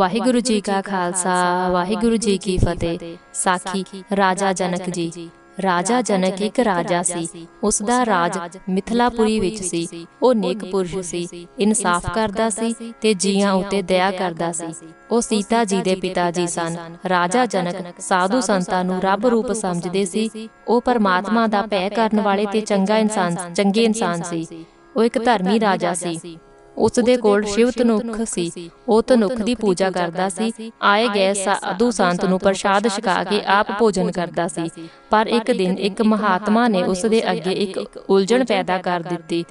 ਵਾਹਿਗੁਰੂ ਜੀ ਕਾ ਖਾਲਸਾ, ਵਾਹਿਗੁਰੂ ਜੀ ਕੀ ਫਤਿਹ। ਸਾਖੀ, ਰਾਜਾ ਜਨਕ ਜੀ। ਰਾਜਾ ਜਨਕ ਇੱਕ ਰਾਜਾ ਸੀ। ਉਸ ਦਾ ਰਾਜ ਮਿਥਲਾਪੁਰੀ ਵਿੱਚ ਸੀ। ਉਹ ਨੇਕ ਪੁਰਸ਼ ਸੀ, ਇਨਸਾਫ ਕਰਦਾ ਸੀ ਤੇ ਜੀਆਂ ਉਤੇ ਦਇਆ ਕਰਦਾ ਸੀ। ਉਹ ਸੀਤਾ ਜੀ ਦੇ ਪਿਤਾ ਜੀ ਸਨ। ਰਾਜਾ ਜਨਕ ਸਾਧੂ ਸੰਤਾਂ ਨੂੰ ਰੱਬ ਰੂਪ ਸਮਝਦੇ ਸੀ। ਉਹ ਪਰਮਾਤਮਾ ਦਾ ਭੈ ਕਰਨ ਵਾਲੇ ਤੇ ਚੰਗਾ ਇਨਸਾਨ, ਚੰਗੇ ਇਨਸਾਨ ਸੀ। ਉਹ ਇੱਕ ਧਰਮੀ ਰਾਜਾ ਸੀ। ਉਸ ਦੇ ਕੋਲ ਸ਼ਿਵ ਤਨੁਖ ਸੀ। ਉਹ ਤਨੁਖ ਦੀ ਪੂਜਾ ਕਰਦਾ ਸੀ। ਆਏ ਗਏ ਸਾਧੂ ਸੰਤ ਨੂੰ ਪ੍ਰਸ਼ਾਦ ਛਕਾ ਕੇ ਆਪ ਭੋਜਨ ਕਰਦਾ ਸੀ। ਪਰ ਇੱਕ ਦਿਨ ਇੱਕ ਮਹਾਤਮਾ ਨੇ ਉਸ ਦੇ ਅੱਗੇ ਇੱਕ ਉਲਝਣ ਪੈਦਾ ਕਰ ਦਿੱਤੀ।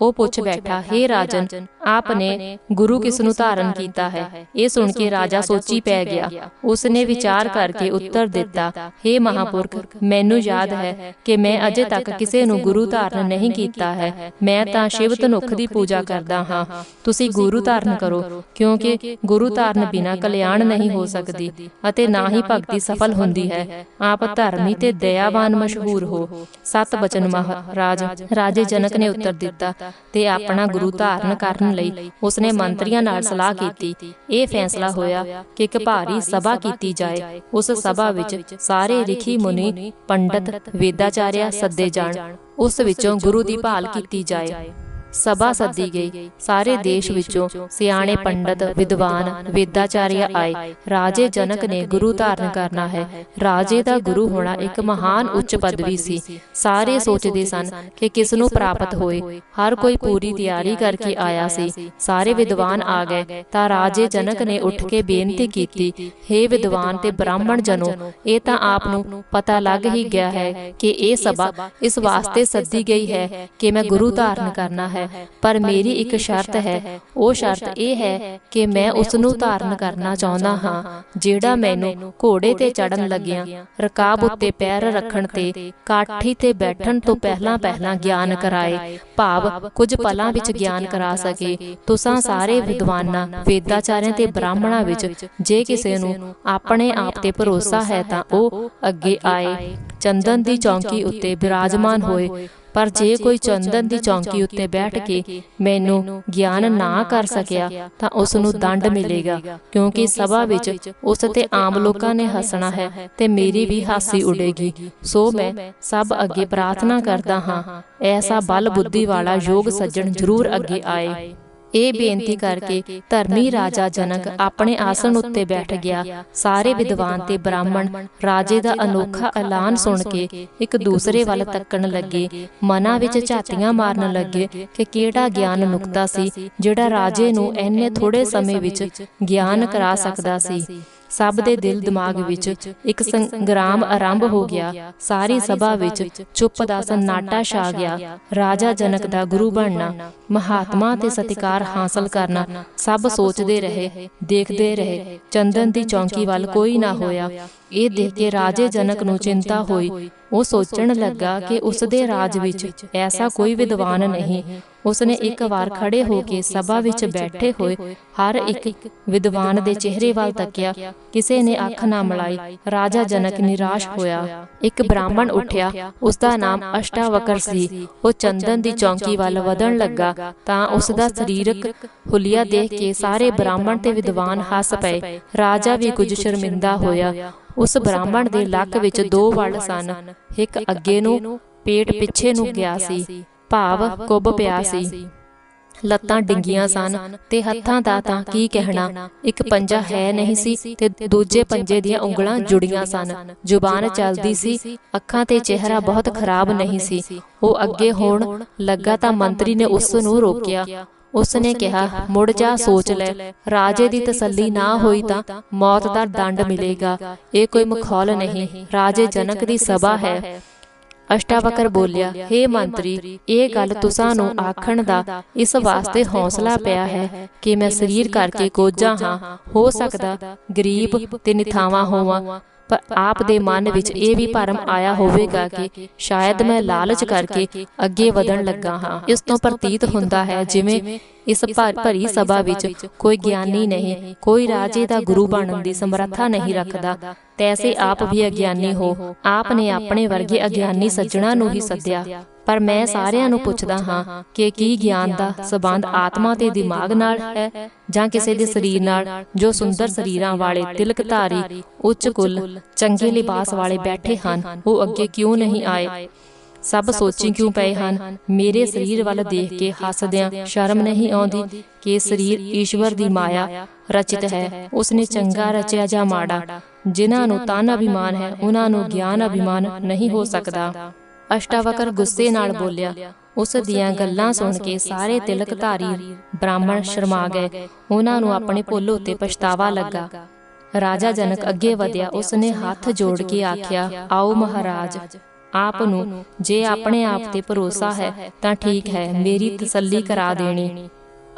ਉਹ ਪੁੱਛ ਬੈਠਾ हे ਰਾਜਨ ਆਪ ਨੇ ਗੁਰੂ ਕਿਸ ਨੂੰ ਧਾਰਨ ਕੀਤਾ ਹੈ? ਇਹ ਸੁਣ ਕੇ ਰਾਜਾ ਸੋਚੀ ਪੈ ਗਿਆ। ਉਸ ਵਿਚਾਰ ਕਰਕੇ ਉੱਤਰ ਦਿੱਤਾ हे ਮਹਾਪੁਰਖ, ਮੈਨੂੰ ਯਾਦ ਹੈ ਕਿ ਮੈਂ ਅਜੇ ਤੱਕ ਕਿਸੇ ਨੂੰ ਗੁਰੂ ਧਾਰਨ ਨਹੀਂ ਕੀਤਾ ਹੈ। ਮੈਂ ਤਾਂ ਸ਼ਿਵ ਤਨੁਖ ਦੀ ਪੂਜਾ ਕਰਦਾ ਹਾਂ। ਤੁਸੀਂ ਗੁਰੂ ਧਾਰਨ ਕਰੋ, ਕਿਉਂਕਿ ਗੁਰੂ ਧਾਰਨ ਬਿਨਾ ਕਲਿਆਣ ਨਹੀਂ ਹੋ ਸਕਦੀ ਅਤੇ ਨਾ ਹੀ ਭਗਤੀ ਸਫਲ ਹੁੰਦੀ ਹੈ। ਆਪ ਧਰਮੀ ਤੇ ਦਇਆਵਾਨ ਮਸ਼ਹੂਰ ਹੋ। ਸਤ ਬਚਨ ਮਹਾਰਾਜ ਰਾਜੇ ਜਨਕ ਨੇ ਉੱਤਰ ਦਿੱਤਾ ਤੇ ਆਪਣਾ ਗੁਰੂ ਧਾਰਨ ਕਰਨ ਲਈ ਉਸਨੇ ਮੰਤਰੀਆਂ ਨਾਲ ਸਲਾਹ ਕੀਤੀ। ਇਹ ਫੈਸਲਾ ਹੋਇਆ ਕਿ ਇੱਕ ਭਾਰੀ ਸਭਾ ਕੀਤੀ ਜਾਏ। ਉਸ ਸਭਾ ਵਿੱਚ ਸਾਰੇ ਰਿਖੀ ਮੁਨੀ, ਪੰਡਤ, ਵੇਦਾਚਾਰਿਆ ਸੱਦੇ ਜਾਣ। ਉਸ ਵਿੱਚੋਂ ਗੁਰੂ ਦੀ ਭਾਲ ਕੀਤੀ ਜਾਏ। ਸਭਾ ਸੱਦੀ ਗਈ। ਸਾਰੇ ਦੇਸ਼ ਵਿੱਚੋਂ ਸਿਆਣੇ ਪੰਡਤ ਵਿਦਵਾਨ ਵੇਦਾਚਾਰੀਆ ਆਏ। ਰਾਜੇ ਜਨਕ ਨੇ ਗੁਰੂ ਧਾਰਨ ਕਰਨਾ ਹੈ। ਰਾਜੇ ਦਾ ਗੁਰੂ ਹੋਣਾ ਇੱਕ ਮਹਾਨ ਉੱਚ ਪਦਵੀ ਸੀ। ਸਾਰੇ ਸੋਚਦੇ ਸਨ ਕਿ ਕਿਸ ਨੂੰ ਪ੍ਰਾਪਤ ਹੋਏ। ਹਰ ਕੋਈ ਪੂਰੀ ਤਿਆਰੀ ਕਰਕੇ ਆਇਆ ਸੀ। ਸਾਰੇ ਵਿਦਵਾਨ ਆ ਗਏ। ਤਾਂ ਰਾਜੇ ਜਨਕ ਨੇ ਉੱਠ ਕੇ ਬੇਨਤੀ ਕੀਤੀ हे ਵਿਦਵਾਨ ਤੇ ਬ੍ਰਾਹਮਣ ਜਨੋ ਇਹ ਤਾਂ ਆਪ ਨੂੰ ਪਤਾ ਲੱਗ ਹੀ ਗਿਆ ਹੈ ਕਿ ਇਹ ਸਭਾ ਇਸ ਵਾਸਤੇ ਸੱਦੀ ਗਈ ਹੈ ਕਿ ਮੈਂ ਗੁਰੂ ਧਾਰਨ ਕਰਨਾ ਹੈ ਹੈ। ਪਰ ਮੇਰੀ ਇੱਕ ਸ਼ਰਤ ਹੈ। ਉਹ ਸ਼ਰਤ ਇਹ ਹੈ ਕਿ ਮੈਂ ਉਸ ਨੂੰ ਧਾਰਨ ਕਰਨਾ ਚਾਹੁੰਦਾ ਹਾਂ, ਜਿਹੜਾ ਮੈਨੂੰ ਘੋੜੇ ਤੇ ਚੜਨ ਲੱਗਿਆਂ, ਰਕਾਬ ਉੱਤੇ ਪੈਰ ਰੱਖਣ ਤੇ ਕਾਠੀ ਤੇ ਬੈਠਣ ਤੋਂ ਪਹਿਲਾਂ ਪਹਿਲਾਂ ਗਿਆਨ ਕਰਾਏ। ਭਾਵ ਕੁਝ ਪਲਾਂ ਵਿੱਚ ਗਿਆਨ ਕਰਾ ਸਕੇ। ਤੁਸਾਂ ਸਾਰੇ ਵਿਦਵਾਨਾਂ, ਵੇਦਾਚਾਰਿਆਂ ਤੇ ਬ੍ਰਾਹਮਣਾਂ ਵਿੱਚ ਜੇ ਕਿਸੇ ਨੂੰ ਆਪਣੇ ਆਪ ਤੇ ਭਰੋਸਾ ਹੈ ਤਾਂ ਉਹ ਅੱਗੇ ਆਏ। ਚੰਦਨ ਦੀ ਚੌਂਕੀ ਉੱਤੇ ਬਿਰਾਜਮਾਨ ਹੋਏ। ਪਰ ਜੇ ਕੋਈ ਚੰਦਨ ਦੀ ਚੌਂਕੀ ਉੱਤੇ ਬੈਠ ਕੇ ਮੈਨੂੰ ਗਿਆਨ ਨਾ ਕਰ ਸਕਿਆ ਤਾਂ ਉਸ ਨੂੰ ਦੰਡ ਮਿਲੇਗਾ। ਕਿਉਂਕਿ ਸਭਾ ਵਿੱਚ ਉਸ ਤੇ ਆਮ ਲੋਕਾਂ ਨੇ ਹੱਸਣਾ ਹੈ ਤੇ ਮੇਰੀ ਵੀ ਹਾਸੀ ਉਡੇਗੀ। ਸੋ ਮੈਂ ਸਭ ਅੱਗੇ ਪ੍ਰਾਰਥਨਾ ਕਰਦਾ ਹਾਂ। ਐਸਾ ਬਲ ਬੁੱਧੀ ਵਾਲਾ ਯੋਗ ਸੱਜਣ ਜ਼ਰੂਰ ਅੱਗੇ ਆਏ। ਇਹ ਬੇਨਤੀ ਕਰਕੇ ਧਰਮੀ ਰਾਜਾ ਜਨਕ ਆਪਣੇ ਆਸਣ ਉੱਤੇ ਬੈਠ ਗਿਆ। ਸਾਰੇ ਵਿਦਵਾਨ ਤੇ ਬ੍ਰਾਹਮਣ ਰਾਜੇ ਦਾ ਅਨੋਖਾ ਐਲਾਨ ਸੁਣ ਕੇ ਇੱਕ ਦੂਸਰੇ ਵੱਲ ਤੱਕਣ ਲੱਗੇ। ਮਨਾਂ ਵਿੱਚ ਝਾਤੀਆਂ ਮਾਰਨ ਲੱਗੇ ਕਿ ਕਿਹੜਾ ਗਿਆਨ ਨੁਕਤਾ ਸੀ ਜਿਹੜਾ ਰਾਜੇ ਨੂੰ ਐਨੇ ਥੋੜੇ ਸਮੇਂ ਵਿੱਚ ਗਿਆਨ ਕਰਾ ਸਕਦਾ ਸੀ। ਸਭ ਦੇ ਦਿਲ ਦਿਮਾਗ ਵਿੱਚ ਇੱਕ ਸੰਗਰਾਮ ਆਰੰਭ ਹੋ ਗਿਆ। ਸਾਰੀ ਸਭਾ ਵਿੱਚ ਚੁੱਪ ਦਾ ਸੰਨਾਟਾ ਛਾ ਗਿਆ। ਰਾਜਾ ਜਨਕ ਦਾ ਗੁਰੂ ਬਣਨਾ ਮਹਾਤਮਾ ਤੇ ਸਤਿਕਾਰ ਹਾਸਲ ਕਰਨਾ ਸਭ ਸੋਚਦੇ ਰਹੇ ਦੇਖਦੇ ਰਹੇ ਚੰਦਨ ਦੀ ਚੌਂਕੀ ਵੱਲ ਕੋਈ ਨਾ ਹੋਇਆ। ਇਹ ਦੇਖ ਕੇ ਰਾਜੇ ਜਨਕ ਨੂੰ ਚਿੰਤਾ ਹੋਈ। ਉਹ ਸੋਚਣ ਲੱਗਾ ਕਿ ਉਸ ਦੇ ਰਾਜ ਵਿੱਚ ਐਸਾ ਕੋਈ ਵਿਦਵਾਨ ਨਹੀਂ। ਉਸਨੇ ਇੱਕ ਵਾਰ ਖੜੇ ਹੋ ਕੇ ਸਭਾ ਵਿੱਚ ਬੈਠੇ ਹੋਏ ਹਰ ਇੱਕ ਵਿਦਵਾਨ ਦੇ ਚਿਹਰੇ ਵੱਲ ਤੱਕਿਆ। ਕਿਸੇ ਨੇ ਅੱਖ ਨਾ ਮਲਾਈ। ਰਾਜਾ ਜਨਕ ਨਿਰਾਸ਼ ਹੋਇਆ। ਇੱਕ ਬ੍ਰਾਹਮਣ ਉੱਠਿਆ। ਉਸ ਦਾ ਨਾਮ ਅਸ਼ਟਾਵਕਰ ਸੀ। ਉਹ ਚੰਦਨ ਦੀ ਚੌਂਕੀ ਵੱਲ ਵਧਣ ਲੱਗਾ ਤਾਂ ਉਸ ਦਾ ਸਰੀਰਕ ਹੁਲੀਆ ਦੇਖ ਕੇ ਸਾਰੇ ਬ੍ਰਾਹਮਣ ਤੇ ਵਿਦਵਾਨ ਹੱਸ ਪਏ। ਰਾਜਾ ਵੀ ਕੁਝ ਸ਼ਰਮਿੰਦਾ ਹੋਇਆ। ਉਸ ਬ੍ਰਾਹਮਣ ਦੇ ਲੱਕ ਵਿੱਚ ਦੋ ਵੜ ਸਨ। ਇੱਕ ਅੱਗੇ ਨੂੰ ਪੇਟ ਪਿੱਛੇ ਨੂੰ ਗਿਆ ਸੀ। ਭਾਵ ਕੁੱਬ ਪਿਆ ਸੀ। ਲੱਤਾਂ ਡਿੰਗੀਆਂ ਸਨ। ਤੇ ਹੱਥਾਂ ਦਾ ਤਾਂ ਕੀ ਕਹਿਣਾ? ਇੱਕ ਪੰਜਾ ਹੈ ਨਹੀਂ ਸੀ ਤੇ ਦੂਜੇ ਪੰਜੇ ਦੀਆਂ ਉਂਗਲਾਂ ਜੁੜੀਆਂ ਸਨ। ਜ਼ੁਬਾਨ ਚੱਲਦੀ ਸੀ। ਅੱਖਾਂ ਤੇ ਚਿਹਰਾ ਬਹੁਤ ਖਰਾਬ ਨਹੀਂ ਸੀ। ਉਹ ਅੱਗੇ ਹੋਣ ਲੱਗਾ ਤਾਂ ਮੰਤਰੀ ਨੇ ਉਸ ਨੂੰ ਰੋਕਿਆ। ਉਸ ਨੇ ਕਿਹਾ ਮੁੜ ਜਾ ਸੋਚ ਲੈ ਰਾਜੇ ਦੀ ਤਸੱਲੀ ਨਾ ਹੋਈ ਤਾਂ ਮੌਤ ਦਾ ਦੰਡ ਮਿਲੇਗਾ। ਇਹ ਕੋਈ ਮਖੌਲ ਨਹੀਂ। ਰਾਜੇ ਜਨਕ ਦੀ ਸਭਾ ਹੈ। ਅਸ਼ਟਾਵਕਰ ਬੋਲਿਆ हे ਮੰਤਰੀ ਇਹ ਗੱਲ ਤੁਸਾਂ ਨੂੰ ਆਖਣ ਦਾ ਇਸ ਵਾਸਤੇ ਹੌਸਲਾ ਪਿਆ ਹੈ ਕਿ ਮੈਂ ਸਰੀਰ ਕਰਕੇ ਕੋਝਾ ਹਾਂ। ਹੋ। ਸਕਦਾ ਗਰੀਬ ਤੇ ਨਿਥਾਵਾ ਹੋਵਾਂ। ਪਰ ਆਪ ਦੇ ਮਨ ਵਿੱਚ ਇਹ ਵੀ ਭਰਮ ਆਇਆ ਹੋਵੇਗਾ ਕਿ ਸ਼ਾਇਦ ਮੈਂ ਲਾਲਚ ਕਰਕੇ ਅੱਗੇ ਵਧਣ ਲੱਗਾ ਹਾਂ। ਇਸ ਤੋਂ ਪ੍ਰਤੀਤ ਹੁੰਦਾ ਹੈ ਜਿਵੇਂ ਇਸ ਭਰੀ ਸਭਾ ਵਿੱਚ ਕੋਈ ਗਿਆਨੀ ਨਹੀਂ ਕੋਈ ਰਾਜੇ ਦਾ ਗੁਰੂ ਬਣਨ ਦੀ ਸਮਰੱਥਾ ਨਹੀਂ ਰੱਖਦਾ। ਤੈਸੇ ਆਪ ਵੀ ਅਗਿਆਨੀ ਹੋ। ਆਪ ਨੇ ਆਪਣੇ ਵਰਗੇ ਅਗਿਆਨੀ ਸੱਜਣਾ ਨੂੰ ਹੀ ਸੱਦਿਆ। ਪਰ ਮੈਂ ਸਾਰਿਆਂ ਨੂੰ ਪੁੱਛਦਾ ਹਾਂ ਕਿ ਕੀ ਗਿਆਨ ਦਾ ਸਬੰਧ ਆਤਮਾ ਤੇ ਦਿਮਾਗ ਨਾਲ ਹੈ ਜਾਂ ਕਿਸੇ ਦੇ ਸਰੀਰ ਨਾਲ ਜੋ ਸੁੰਦਰ ਸਰੀਰਾਂ ਵਾਲੇ ਤਿਲਕਧਾਰੀ ਉੱਚ ਕੁੱਲ ਚੰਗੇ ਲਿਬਾਸ ਵਾਲੇ ਬੈਠੇ ਹਨ ਉਹ ਅੱਗੇ ਕਿਉਂ ਨਹੀਂ ਆਏ? ਸਭ ਸੋਚੀ ਕਿਉਂ ਪਏ ਹਨ? ਮੇਰੇ ਸਰੀਰ ਵੱਲ ਦੇਖ ਕੇ ਹੱਸਦਿਆਂ ਸ਼ਰਮ ਨਹੀਂ ਆਉਂਦੀ ਕਿ ਸਰੀਰ ਈਸ਼ਵਰ ਦੀ ਮਾਇਆ ਰਚਿਤ ਹੈ। ਉਸਨੇ ਚੰਗਾ ਰਚਿਆ ਜਾਂ ਮਾੜਾ? ਜਿਨ੍ਹਾਂ ਨੂੰ ਤਨ ਅਭਿਮਾਨ ਹੈ ਉਹਨਾਂ ਨੂੰ ਗਿਆਨ ਅਭਿਮਾਨ ਨਹੀਂ ਹੋ ਸਕਦਾ ਅਸ਼ਟਾਵਕਰ ਗੁੱਸੇ ਨਾਲ ਬੋਲਿਆ ਉਸ ਦੀਆਂ ਗੱਲਾਂ ਸੁਣ ਕੇ ਸਾਰੇ ਤਿਲਕਧਾਰੀ ਬ੍ਰਾਹਮਣ ਸ਼ਰਮਾ ਗਏ। ਉਹਨਾਂ ਨੂੰ ਆਪਣੇ ਭੁੱਲ ਉੱਤੇ ਪਛਤਾਵਾ ਲੱਗਾ। ਰਾਜਾ ਜਨਕ ਅੱਗੇ ਵਧਿਆ ਉਸਨੇ ਹੱਥ ਜੋੜ ਕੇ ਆਖਿਆ ਆਓ ਮਹਾਰਾਜ ਆਪ ਨੂੰ ਜੇ ਆਪਣੇ ਆਪ ਤੇ ਭਰੋਸਾ ਹੈ ਤਾਂ ਠੀਕ ਹੈ ਮੇਰੀ ਤਸੱਲੀ ਕਰਾ ਦੇਣੀ।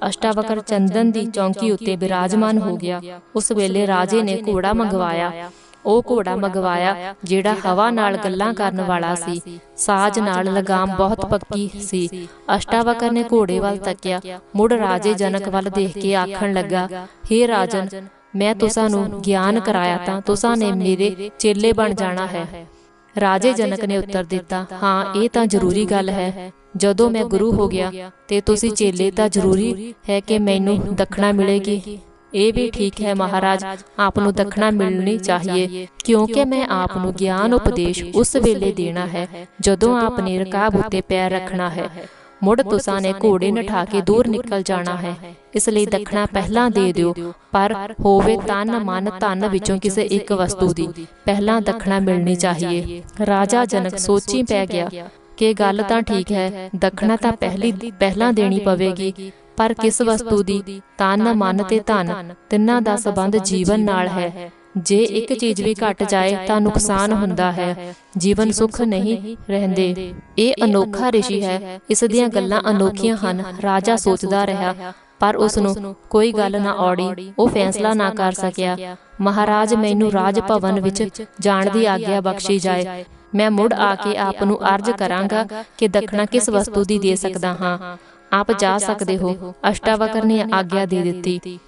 ਅਸ਼ਟਾਵਕਰ ਚੰਦਨ ਦੀ ਚੌਂਕੀ ਉੱਤੇ ਬਿਰਾਜਮਾਨ ਹੋ ਗਿਆ। ਉਸ ਵੇਲੇ ਰਾਜੇ ਨੇ ਘੋੜਾ ਮੰਗਵਾਇਆ। ਉਹ ਘੋੜਾ ਮੰਗਵਾਇਆ ਜਿਹੜਾ ਹਵਾ ਨਾਲ ਗੱਲਾਂ ਕਰਨ ਵਾਲਾ ਸੀ। ਸਾਜ ਨਾਲ ਲਗਾਮ ਬਹੁਤ ਪੱਕੀ ਸੀ। ਅਸ਼ਟਾਵਕਰ ਨੇ ਘੋੜੇ ਵੱਲ ਤੱਕਿਆ। ਮੁੜ ਰਾਜੇ ਜਨਕ ਵੱਲ ਦੇਖ ਕੇ ਆਖਣ ਲੱਗਾ ਹੇ ਰਾਜਨ ਮੈਂ ਤੁਸਾਂ ਨੂੰ ਗਿਆਨ ਕਰਾਇਆ ਤਾਂ ਤੁਸਾਂ ਨੇ ਮੇਰੇ ਚੇਲੇ ਬਣ ਜਾਣਾ ਹੈ। ਰਾਜੇ ਜਨਕ ਨੇ ਉੱਤਰ ਦਿੱਤਾ ਹਾਂ ਇਹ ਤਾਂ ਜ਼ਰੂਰੀ ਗੱਲ ਹੈ। ਜਦੋਂ ਮੈਂ ਗੁਰੂ ਹੋ ਗਿਆ ਤੇ ਤੁਸੀਂ ਚੇਲੇ ਤਾਂ ਜ਼ਰੂਰੀ ਹੈ ਕਿ ਮੈਨੂੰ ਦਖਣਾ ਮਿਲੇਗੀ। ਇਹ ਵੀ ਠੀਕ ਹੈ ਮਹਾਰਾਜ ਆਪ ਨੂੰ ਦੱਖਣਾ ਮਿਲਣੀ ਚਾਹੀਏ, ਕਿਉਂਕਿ ਮੈਂ ਆਪ ਨੂੰ ਗਿਆਨ ਉਪਦੇਸ਼ ਉਸ ਵੇਲੇ ਦੇਣਾ ਹੈ, ਜਦੋਂ ਆਪ ਨੇ ਰਕਾਬ ਉੱਤੇ ਪੈਰ ਰੱਖਣਾ ਹੈ। ਮੁੜ ਤੁਸਾਂ ਨੇ ਘੋੜੇ ਨਠਾ ਕੇ ਦੂਰ ਨਿਕਲ ਜਾਣਾ ਹੈ। ਇਸ ਲਈ ਦੱਖਣਾ ਪਹਿਲਾਂ ਦੇ ਦਿਓ, ਪਰ ਹੋਵੇ ਤਨ ਮਨ ਧਨ ਵਿੱਚੋਂ ਕਿਸੇ ਇੱਕ ਵਸਤੂ ਦੀ, ਪਹਿਲਾਂ ਦੱਖਣਾ ਮਿਲਣੀ ਚਾਹੀਏ। ਰਾਜਾ ਜਨਕ ਸੋਚੀ ਪੈ ਗਿਆ ਕਿ ਗੱਲ ਤਾਂ ਠੀਕ ਹੈ, ਦੱਖਣਾ ਤਾਂ ਪਹਿਲੀ, ਪਹਿਲਾਂ ਦੇਣੀ ਪਵੇਗੀ ਪਰ ਕਿਸ ਵਸਤੂ ਦੀ? ਤਨ ਮਨ ਤੇ ਧਨ। ਤਿੰਨਾਂ ਦਾ ਸਬੰਧ ਜੀਵਨ ਨਾਲ ਹੈ। ਜੇ ਇੱਕ ਚੀਜ਼ ਵੀ ਘਟ ਜਾਏ ਤਾਂ ਨੁਕਸਾਨ ਹੁੰਦਾ ਹੈ। ਜੀਵਨ ਸੁਖ ਨਹੀਂ ਰਹਿੰਦੇ। ਇਹ ਅਨੋਖਾ ਰਿਸ਼ੀ ਹੈ। ਇਸ ਦੀਆਂ ਗੱਲਾਂ ਅਨੋਖੀਆਂ ਹਨ। ਰਾਜਾ ਸੋਚਦਾ ਰਿਹਾ। ਪਰ ਉਸ ਨੂੰ ਕੋਈ ਗੱਲ ਨਾ ਔੜੀ। ਉਹ ਫੈਸਲਾ ਨਾ ਕਰ ਸਕਿਆ। ਮਹਾਰਾਜ ਮੈਨੂੰ ਰਾਜ ਭਵਨ ਵਿੱਚ ਜਾਣ ਦੀ ਆਗਿਆ ਬਖਸ਼ੀ ਜਾਏ। ਮੈਂ ਮੁੜ ਆ ਕੇ ਆਪ ਨੂੰ ਅਰਜ਼ ਕਰਾਂਗਾ ਕਿ ਦਖਣਾ ਕਿਸ ਵਸਤੂ ਦੀ ਦੇ ਸਕਦਾ ਹਾਂ ਆਪ ਜਾ ਸਕਦੇ ਹੋ। ਅਸ਼ਟਾਵਕਰ ਨੇ ਆਗਿਆ ਦੇ ਦਿੱਤੀ।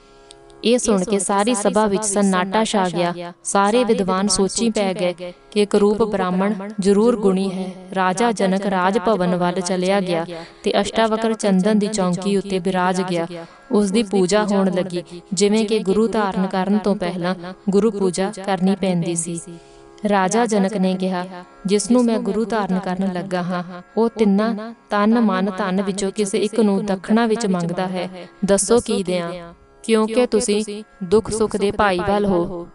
ਇਹ ਸੁਣ ਕੇ ਸਾਰੀ ਸਭਾ ਵਿੱਚ ਸੰਨਾਟਾ ਛਾ ਗਿਆ। ਸਾਰੇ ਵਿਦਵਾਨ ਸੋਚੀ ਪੈ ਗਏ ਕਿ ਇੱਕ ਰੂਪ ਬ੍ਰਾਹਮਣ ਜ਼ਰੂਰ ਗੁਣੀ ਹੈ। ਰਾਜਾ ਜਨਕ ਰਾਜ ਭਵਨ ਵੱਲ ਚਲਿਆ ਗਿਆ ਤੇ ਅਸ਼ਟਾਵਕਰ ਚੰਦਨ ਦੀ ਚੌਂਕੀ ਉੱਤੇ ਬਿਰਾਜ ਗਿਆ। ਉਸ ਦੀ ਪੂਜਾ ਹੋਣ ਲੱਗੀ। ਜਿਵੇਂ ਕਿ ਗੁਰੂ ਧਾਰਨ ਕਰਨ ਤੋਂ ਪਹਿਲਾਂ ਗੁਰੂ ਪੂਜਾ ਕਰਨੀ ਪੈਂਦੀ ਸੀ। ਰਾਜਾ ਜਨਕ ਨੇ ਕਿਹਾ ਜਿਸ ਨੂੰ ਮੈਂ ਗੁਰੂ ਧਾਰਨ ਕਰਨ ਲੱਗਾ ਹਾਂ ਉਹ ਤਿੰਨਾਂ ਤਨ ਮਨ ਧਨ ਵਿੱਚੋਂ ਕਿਸੇ ਇੱਕ ਨੂੰ ਦਖਣਾ ਵਿੱਚ ਮੰਗਦਾ ਹੈ। ਦੱਸੋ ਕੀ ਦਿਆਂ? ਕਿਉਂਕਿ ਤੁਸੀਂ ਦੁੱਖ ਸੁੱਖ ਦੇ ਭਾਈਵਾਲ ਹੋ।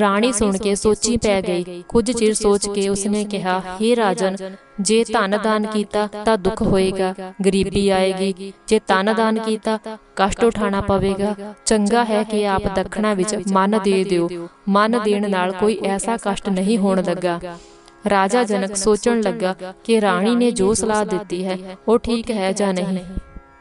ਰਾਣੀ ਸੁਣ ਕੇ ਸੋਚੀ ਪੈ ਗਈ। ਕੁਝ ਚਿਰ ਸੋਚ ਕੇ ਉਸਨੇ ਕਿਹਾ हे ਰਾਜਨ ਜੇ ਧਨ ਦਾਨ ਕੀਤਾ ਤਾਂ ਦੁੱਖ ਹੋਏਗਾ। ਗਰੀਬੀ ਆਏਗੀ। ਜੇ ਤਨ ਦਾਨ ਕੀਤਾ ਕਸ਼ਟ ਉਠਾਣਾ ਪਵੇਗਾ। ਚੰਗਾ ਹੈ ਕਿ ਆਪ ਦਖਣਾ ਵਿੱਚ ਮਨ ਦੇ ਦਿਓ। ਮਨ ਦੇਣ ਨਾਲ ਕੋਈ ਐਸਾ ਕਸ਼ਟ ਨਹੀਂ ਹੋਣ ਲੱਗਾ। ਰਾਜਾ ਜਨਕ ਸੋਚਣ ਲੱਗਾ ਕਿ ਰਾਣੀ ਨੇ ਜੋ ਸਲਾਹ ਦਿੱਤੀ ਹੈ ਉਹ ਠੀਕ ਹੈ ਜਾਂ ਨਹੀਂ?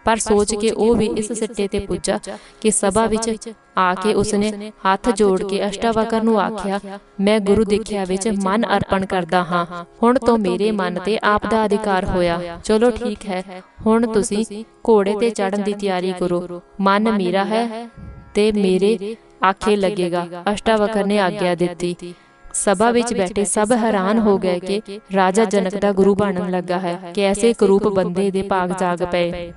ਪਰ ਸੋਚ ਕੇ ਉਹ ਵੀ ਇਸ ਸਿੱਟੇ ਤੇ ਪੁੱਜਾ ਕਿ ਸਭਾ ਵਿੱਚ ਆ ਕੇ ਉਸਨੇ ਹੱਥ ਜੋੜ ਕੇ ਅਸ਼ਟਾਵਕਰ ਨੂੰ ਆਖਿਆ ਮੈਂ ਗੁਰੂ ਦੇਖਿਆ ਵਿੱਚ ਮਨ ਅਰਪਣ ਕਰਦਾ ਹਾਂ। ਹੁਣ ਤੋਂ ਮੇਰੇ ਮਨ ਤੇ ਆਪ ਦਾ ਅਧਿਕਾਰ ਹੋਇਆ। ਚਲੋ ਠੀਕ ਹੈ। ਹੁਣ ਤੁਸੀਂ ਘੋੜੇ ਤੇ ਚੜਨ ਦੀ ਤਿਆਰੀ ਕਰੋ। ਮਨ ਮੇਰਾ ਹੈ ਤੇ ਮੇਰੇ ਆਖੇ ਲੱਗੇਗਾ। ਅਸ਼ਟਾਵਕਰ ਨੇ ਆਗਿਆ ਦਿੱਤੀ। ਸਭਾ ਵਿੱਚ ਬੈਠੇ ਸਭ ਹੈਰਾਨ ਹੋ ਗਏ ਕਿ ਰਾਜਾ ਜਨਕ ਦਾ ਗੁਰੂ ਬਣਨ ਲੱਗਾ ਹੈ ਕਿ ਐਸੇ ਕਰੂਪ ਬੰਦੇ ਦੇ ਭਾਗ ਜਾਗ ਪਏ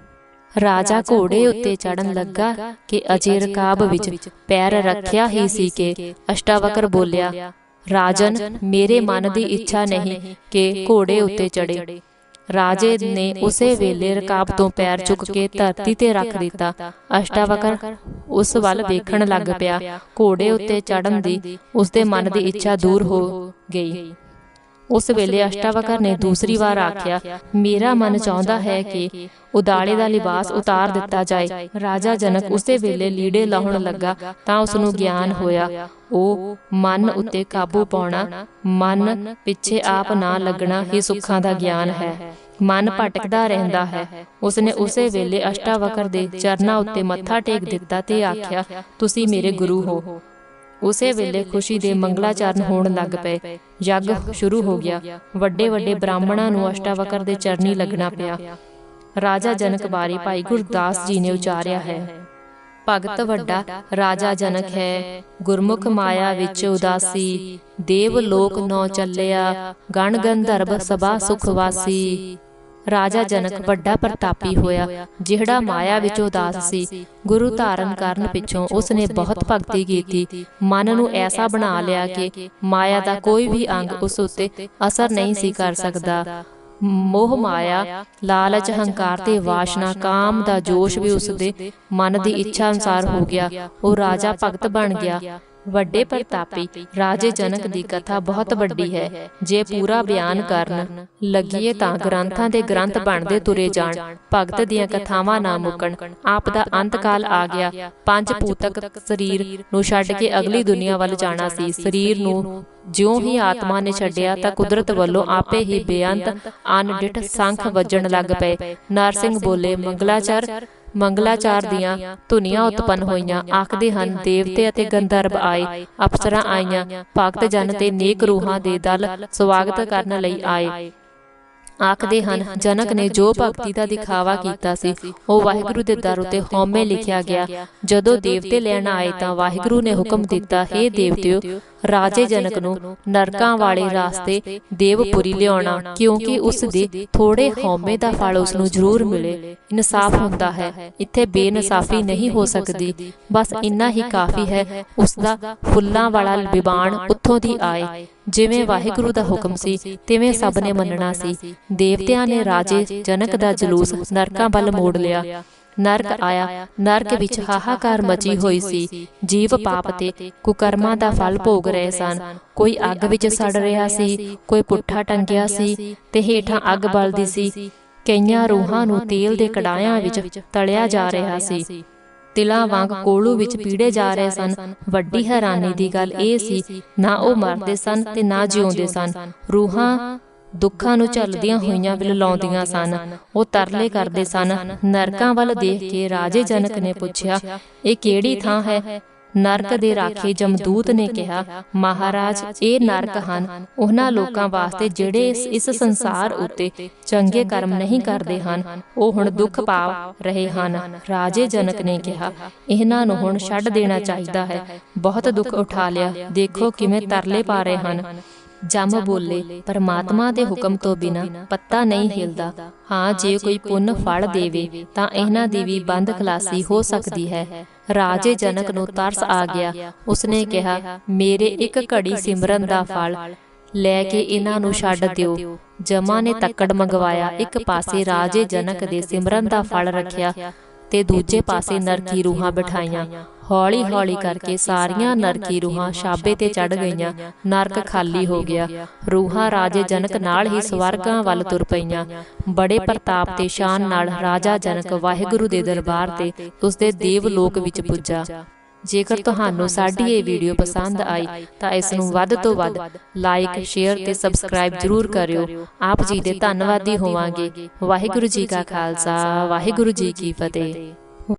ਰਾਜਾ ਘੋੜੇ ਉੱਤੇ ਚੜਨ ਲੱਗਾ ਕਿ ਅਜੇ ਰਕਾਬ ਵਿੱਚ ਪੈਰ ਰੱਖਿਆ ਹੀ ਸੀ ਕਿ ਅਸ਼ਟਾਵਕਰ ਬੋਲਿਆ ਰਾਜਨ ਮੇਰੇ ਮਨ ਦੀ ਇੱਛਾ ਨਹੀਂ ਕਿ ਘੋੜੇ ਉੱਤੇ ਚੜੇ ਰਾਜੇ ਨੇ ਉਸੇ ਵੇਲੇ ਰਕਾਬ ਤੋਂ ਪੈਰ ਚੁੱਕ ਕੇ ਧਰਤੀ ਤੇ ਰੱਖ ਦਿੱਤਾ। ਅਸ਼ਟਾਵਕਰ ਉਸ ਵੱਲ ਵੇਖਣ ਲੱਗ ਪਿਆ। ਘੋੜੇ ਉੱਤੇ ਚੜਨ ਦੀ ਉਸਦੇ ਮਨ ਦੀ ਇੱਛਾ ਦੂਰ ਹੋ ਗਈ। ਉਸ ਵੇਲੇ ਅਸ਼ਟਾਵਕਰ ਨੇ ਦੂਸਰੀ ਵਾਰ ਆਖਿਆ ਮੇਰਾ ਮਨ ਚਾਹੁੰਦਾ ਹੈ ਕਿ ਉਦਾਲੇ ਦਾ ਲਿਬਾਸ ਉਤਾਰ ਦਿੱਤਾ ਜਾਏ। ਰਾਜਾ ਜਨਕ ਉਸੇ ਵੇਲੇ ਲੀੜੇ ਲਾਉਣ ਲੱਗਾ ਤਾਂ ਉਸ ਨੂੰ ਗਿਆਨ ਹੋਇਆ। ਉਹ ਮਨ ਉੱਤੇ ਕਾਬੂ ਪਾਉਣਾ ਮਨ ਪਿੱਛੇ ਆਪ ਨਾ ਲੱਗਣਾ ਹੀ ਸੁੱਖਾਂ ਦਾ ਗਿਆਨ ਹੈ। ਮਨ ਭਟਕਦਾ ਰਹਿੰਦਾ ਹੈ। ਉਸਨੇ ਉਸੇ ਵੇਲੇ ਅਸ਼ਟਾਵਕਰ ਦੇ ਚਰਨਾਂ ਉੱਤੇ ਮੱਥਾ ਟੇਕ ਦਿੱਤਾ ਤੇ ਆਖਿਆ ਤੁਸੀਂ ਮੇਰੇ ਗੁਰੂ ਹੋ। ਉਸੇ ਵੇਲੇ ਖੁਸ਼ੀ ਦੇ ਮੰਗਲਾਚਰਨ ਹੋਣ ਲੱਗ ਪਏ। ਯੱਗ ਸ਼ੁਰੂ ਹੋ ਗਿਆ। ਵੱਡੇ ਵੱਡੇ ਬ੍ਰਾਹਮਣਾਂ ਨੂੰ ਅਸ਼ਟਾਵਕਰ ਦੇ ਚਰਨੀ ਲੱਗਣਾ ਪਿਆ। ਰਾਜਾ ਜਨਕ ਬਾਰੇ ਭਾਈ ਗੁਰਦਾਸ ਜੀ ਨੇ ਉਚਾਰਿਆ ਹੈ। ਭਗਤ ਵੱਡਾ ਰਾਜਾ ਜਨਕ ਹੈ। ਗੁਰਮੁਖ ਮਾਇਆ ਵਿੱਚ ਉਦਾਸੀ। ਦੇਵ ਲੋਕ ਨੌ ਚੱਲਿਆ। ਗਣ ਗੰਧਰਵ ਸਭਾ ਸੁਖ ਵਾਸੀ ਰਾਜਾ ਜਨਕ ਵੱਡਾ ਪ੍ਰਤਾਪੀ ਹੋਇਆ ਜਿਹੜਾ ਮਾਇਆ ਵਿੱਚ ਉਦਾਸ ਸੀ ਗੁਰੂ ਧਾਰਨ ਕਰਨ ਪਿੱਛੋਂ ਉਸ ਨੇ ਬਹੁਤ ਭਗਤੀ ਕੀਤੀ ਮਨ ਨੂੰ ਐਸਾ ਬਣਾ ਲਿਆ ਕਿ ਮਾਇਆ ਦਾ ਕੋਈ ਵੀ ਅੰਗ ਉਸ ਉੱਤੇ ਅਸਰ ਨਹੀਂ ਸੀ ਕਰ ਸਕਦਾ। ਮੋਹ ਮਾਇਆ ਲਾਲਚ ਹੰਕਾਰ ਤੇ ਵਾਸ਼ਨਾ ਕਾਮ ਦਾ ਜੋਸ਼ ਵੀ ਉਸ ਦੇ ਮਨ ਦੀ ਇੱਛਾ ਅਨੁਸਾਰ ਹੋ ਗਿਆ। ਉਹ ਰਾਜਾ ਭਗਤ ਬਣ ਗਿਆ। ਵੱਡੇ ਪ੍ਰਤਾਪੀ ਰਾਜੇ ਜਨਕ ਦੀ ਕਥਾ ਬਹੁਤ ਵੱਡੀ ਹੈ। ਜੇ ਪੂਰਾ ਬਿਆਨ ਕਰਨ ਲੱਗੀਏ ਤਾਂ ਗ੍ਰੰਥਾਂ ਦੇ ਗ੍ਰੰਥ ਬਣਦੇ ਤੁਰੇ ਜਾਣ। ਭਗਤ ਦੀਆਂ ਕਥਾਵਾਂ ਨਾ ਮੁੱਕਣ। ਆਪ ਦਾ ਅੰਤਕਾਲ ਆ ਗਿਆ। ਪੰਜ ਪੂਤਕ ਸਰੀਰ ਨੂੰ ਛੱਡ ਕੇ ਅਗਲੀ ਦੁਨੀਆ ਵੱਲ ਜਾਣਾ ਸੀ। ਸਰੀਰ ਨੂੰ ਜਿਉਂ ਹੀ ਆਤਮਾ ਨੇ ਛੱਡਿਆ ਤਾਂ ਕੁਦਰਤ ਵੱਲੋਂ ਆਪੇ ਹੀ ਬੇਅੰਤ ਅਨਡਿਠ ਸੰਖ ਵੱਜਣ ਲੱਗ ਪਏ। ਨਰਸਿੰਘ ਬੋਲੇ ਮੰਗਲਾਚਰ ਮੰਗਲਾਚਾਰ ਦੀਆਂ ਧੁਨੀਆਂ ਉਤਪੰਨ ਹੋਈਆਂ ਆਖਦੇ ਹਨ ਦੇਵਤੇ ਅਤੇ ਗੰਧਰਵ ਆਏ ਅਪਸਰਾਂ ਆਈਆਂ ਭਗਤ ਜਨ ਤੇ ਨੇਕ ਰੂਹਾਂ ਦੇ ਦਲ ਸਵਾਗਤ ਕਰਨ ਲਈ ਆਏ। ਆਖਦੇ ਹਨ ਜਨਕ ਨੇ ਜੋ ਭਗਤੀ ਦਾ ਦਿਖਾਵਾ ਕੀਤਾ ਸੀ ਉਹ ਵਾਹਿਗੁਰੂ ਦੇ ਦਰ ਉਤੇ ਹਉਮੈ ਲਿਖਿਆ ਗਿਆ। ਜਦੋਂ ਦੇਵਤੇ ਲੈਣ ਆਏ ਤਾਂ ਵਾਹਿਗੁਰੂ ਨੇ ਹੁਕਮ ਦਿੱਤਾ ਹੈ ਦੇਵਤਿਓ ਰਾਜੇ ਜਨਕ ਨੂੰ ਨਰਕਾਂ ਵਾਲੇ ਰਾਸਤੇ ਦੇਵਪੁਰੀ ਲਿਆਉਣਾ ਕਿਉਂਕਿ ਉਸ ਦੇ ਥੋੜੇ ਹਉਮੈ ਦਾ ਫਲ ਉਸ ਨੂੰ ਜ਼ਰੂਰ ਮਿਲੇ ਇਨਸਾਫ ਹੁੰਦਾ ਹੈ ਇੱਥੇ ਬੇਇਨਸਾਫੀ ਨਹੀਂ ਹੋ ਸਕਦੀ ਬਸ ਇੰਨਾ ਹੀ ਕਾਫੀ ਹੈ ਉਸ ਦਾ ਫੁੱਲਾਂ ਵਾਲਾ ਵਿਬਾਨ ਉੱਥੋਂ ਦੀ ਆਏ ਜਿਵੇਂ ਵਾਹਿਗੁਰੂ ਦਾ ਹੁਕਮ ਸੀ ਤਿਵੇਂ ਸਭ ਨੇ ਮੰਨਣਾ ਸੀ ਦੇਵਤਿਆਂ ਨੇ ਰਾਜੇ ਜਨਕ ਦਾ ਜਲੂਸ ਨਰਕਾਂ ਵੱਲ ਮੋੜ ਲਿਆ। ਨਰਕ ਆਇਆ। ਨਰਕ ਵਿੱਚ ਹਾਹਾਕਾਰ ਮਚੀ ਹੋਈ ਸੀ। ਜੀਵ ਪਾਪ ਤੇ ਕੁਕਰਮਾਂ ਦਾ ਫਲ ਭੋਗ ਰਹੇ ਸਨ। ਕੋਈ ਅੱਗ ਵਿੱਚ ਸੜ ਰਿਹਾ ਸੀ ਕੋਈ ਪੁੱਠਾ ਟੰਗਿਆ ਸੀ ਤੇ ਹੇਠਾਂ ਅੱਗ ਬਲਦੀ ਸੀ। ਕਈਆਂ ਰੂਹਾਂ ਨੂੰ ਤੇਲ ਦੇ ਕੜਾਇਆਂ ਵਿੱਚ ਤਲਿਆ ਜਾ ਰਿਹਾ ਸੀ। ਤਿਲਾਂ ਵਾਂਗ ਕੋਲੂ ਵਿੱਚ ਪੀੜੇ ਜਾ ਰਹੇ ਸਨ। ਵੱਡੀ ਹੈਰਾਨੀ ਦੀ ਗੱਲ ਇਹ ਸੀ ਨਾ ਉਹ ਮਰਦੇ ਸਨ ਤੇ ਨਾ ਜਿਉਂਦੇ ਸਨ ਰੂਹਾਂ ਦੁੱਖਾਂ ਨੂੰ ਝੱਲਦੀਆਂ ਹੋਈਆਂ ਵਿਲਲਾਉਂਦੀਆਂ ਸਨ। ਉਹ ਤਰਲੇ ਕਰਦੇ ਸਨ। ਨਰਕਾਂ ਵੱਲ ਦੇਖ ਕੇ ਰਾਜੇ ਜਨਕ ਨੇ ਪੁੱਛਿਆ, ਇਹ ਕਿਹੜੀ ਥਾਂ ਹੈ? ਨਰਕ ਦੇ ਰਾਖੇ ਜਮਦੂਤ ਨੇ ਕਿਹਾ, ਮਹਾਰਾਜ, ਇਹ ਨਰਕ ਹਨ। ਉਹਨਾਂ ਲੋਕਾਂ ਵਾਸਤੇ ਜਿਹੜੇ ਇਸ- ਇਸ ਸੰਸਾਰ ਉੱਤੇ ਚੰਗੇ ਕਰਮ ਨਹੀਂ ਕਰਦੇ ਹਨ, ਉਹ ਹੁਣ ਦੁੱਖ ਪਾ ਰਹੇ ਹਨ। ਰਾਜੇ ਜਨਕ ਨੇ ਕਿਹਾ, ਇਹਨਾਂ ਨੂੰ ਹੁਣ ਛੱਡ ਦੇਣਾ ਚਾਹੀਦਾ ਹੈ। ਬਹੁਤ ਦੁੱਖ ਉਠਾ ਲਿਆ। ਦੇਖੋ ਕਿਵੇਂ ਤਰਲੇ ਪਾ ਰਹੇ ਹਨ। ਜਮ ਬੋਲੇ ਪਰਮਾਤਮਾ ਦੇ ਹੁਕਮ ਤੋਂ ਬਿਨਾ ਪੱਤਾ ਨਹੀਂ ਹਿਲਦਾ। ਹਾਂ ਜੇ ਕੋਈ ਪੁੰਨ ਫਲ ਦੇਵੇ ਤਾਂ ਇਹਨਾਂ ਦੀ ਵੀ ਬੰਦ ਖਲਾਸੀ ਹੋ ਸਕਦੀ ਹੈ। ਰਾਜੇ ਜਨਕ ਨੂੰ ਤਰਸ ਆ ਗਿਆ। ਉਸਨੇ ਕਿਹਾ ਮੇਰੇ ਇੱਕ ਘੜੀ ਸਿਮਰਨ ਦਾ ਫਲ ਲੈ ਕੇ ਇਹਨਾਂ ਨੂੰ ਛੱਡ ਦਿਓ। ਜਮਾ ਨੇ ਤੱਕੜ ਮੰਗਵਾਇਆ। ਇੱਕ ਪਾਸੇ ਰਾਜੇ ਜਨਕ ਦੇ ਸਿਮਰਨ ਦਾ ਫਲ ਰੱਖਿਆ ਤੇ ਦੂਜੇ ਪਾਸੇ ਨਰਕੀ ਰੂਹਾਂ ਬਿਠਾਈਆਂ। ਹੌਲੀ ਹੌਲੀ ਕਰਕੇ ਸਾਰੀਆਂ ਨਰਕੀ ਰੂਹਾਂ ਸ਼ਾਬੇ ਤੇ ਚੜ ਗਈਆਂ ਨਰਕ ਖਾਲੀ ਹੋ ਗਿਆ ਰੂਹਾਂ ਰਾਜੇ ਜਨਕ ਨਾਲ ਹੀ ਸਵਰਗਾਂ ਵੱਲ ਤੁਰ ਪਈਆਂ। ਬੜੇ ਪ੍ਰਤਾਪ ਤੇ ਸ਼ਾਨ ਨਾਲ ਰਾਜਾ ਜਨਕ ਵਾਹਿਗੁਰੂ ਦੇ ਦਰਬਾਰ ਤੇ ਉਸਦੇ ਦੇਵ ਲੋਕ ਵਿੱਚ ਪੁੱਜਾ। ਜੇਕਰ ਤੁਹਾਨੂੰ ਸਾਡੀ ਇਹ ਵੀਡੀਓ ਪਸੰਦ ਆਈ ਤਾਂ ਇਸ ਨੂੰ ਵੱਧ ਤੋਂ ਵੱਧ ਲਾਈਕ ਸ਼ੇਅਰ ਤੇ ਸਬਸਕ੍ਰਾਈਬ ਜਰੂਰ ਕਰਿਓ। ਆਪ ਜੀ ਦੇ ਧੰਨਵਾਦੀ ਹੋਵਾਂਗੇ। ਵਾਹਿਗੁਰੂ ਜੀ ਕਾ ਖਾਲਸਾ ਵਾਹਿਗੁਰੂ ਜੀ ਕੀ ਫਤਿਹ